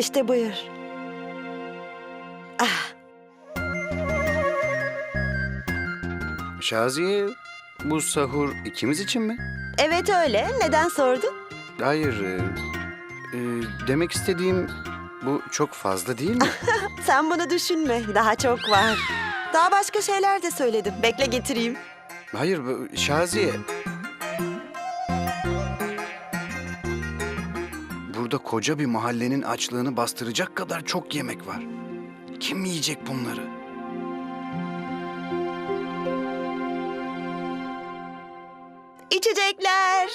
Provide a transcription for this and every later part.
İşte buyur. Ah, Şaziye, bu sahur ikimiz için mi? evet öyle. Neden sordun? Hayır, e, e, demek istediğim bu çok fazla değil mi? Sen bunu düşünme. Daha çok var. Daha başka şeyler de söyledim. Bekle getireyim. Hayır, bu- Şaziye. Burada koca bir mahallenin açlığını bastıracak kadar çok yemek var. Kim yiyecek bunları? İçecekler.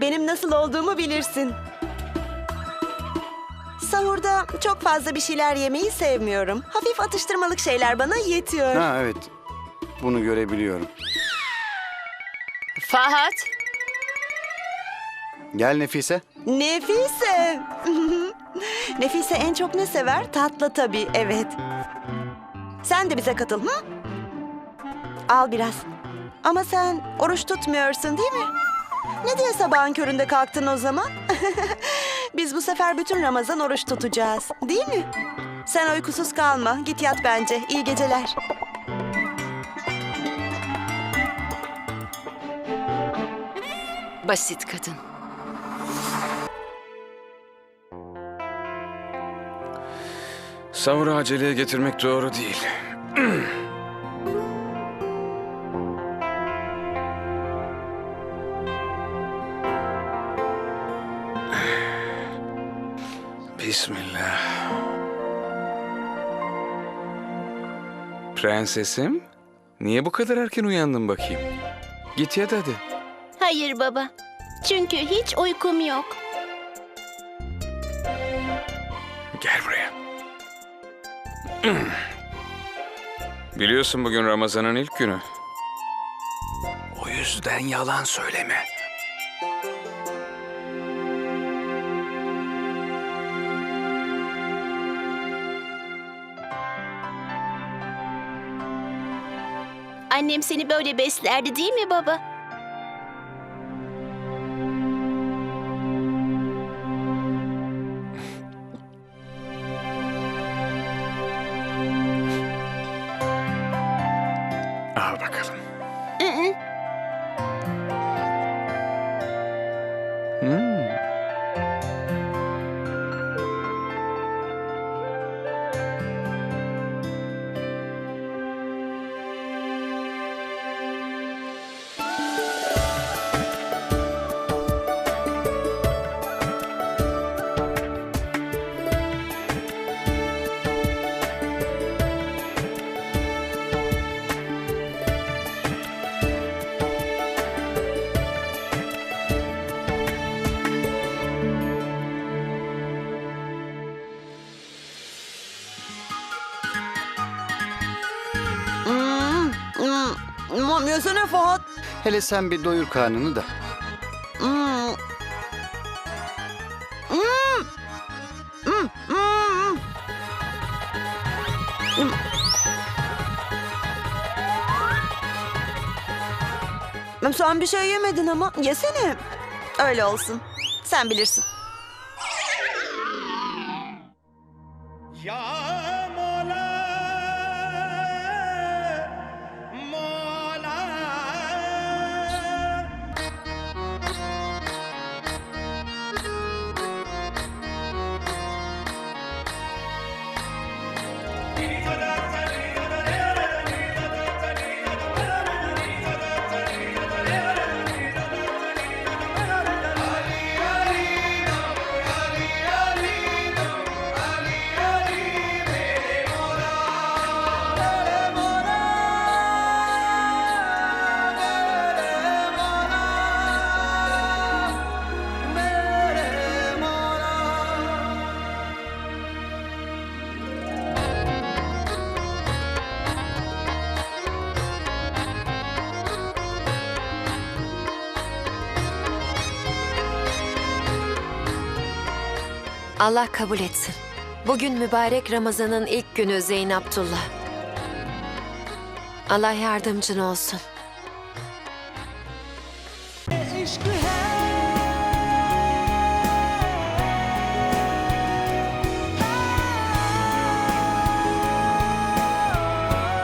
Benim nasıl olduğumu bilirsin. Sahurda çok fazla bir şeyler yemeyi sevmiyorum. Hafif atıştırmalık şeyler bana yetiyor. Ha evet, bunu görebiliyorum. Fahat, Gel Nefise. Nefise. Nefise en çok ne sever? Tatlı tabii, evet. Sen de bize katıl, hı? Al biraz. Ama sen oruç tutmuyorsun değil mi? Ne diye sabahın köründe kalktın o zaman? Biz bu sefer bütün Ramazan oruç tutacağız, değil mi? Sen uykusuz kalma, git yat bence. İyi geceler. Basit kadın. Sahur'u aceleye getirmek doğru değil. Bismillah. Prensesim, niye bu kadar erken uyandın bakayım? Git yat hadi. Hayır baba. Çünkü hiç uykum yok. Gel buraya. Biliyorsun bugün Ramazan'ın ilk günü. O yüzden yalan söyleme. Annem seni böyle beslerdi değil mi baba? Hmm, Yesene Fuat. Hele sen bir doyur karnını da. Hmm. Hmm. Hmm, hmm. Hmm. Sen bir şey yemedin ama yesene. Öyle olsun. Sen bilirsin. Allah kabul etsin. Bugün mübarek Ramazan'ın ilk günü Zeyn Abdullah. Allah yardımcın olsun. Eşkı.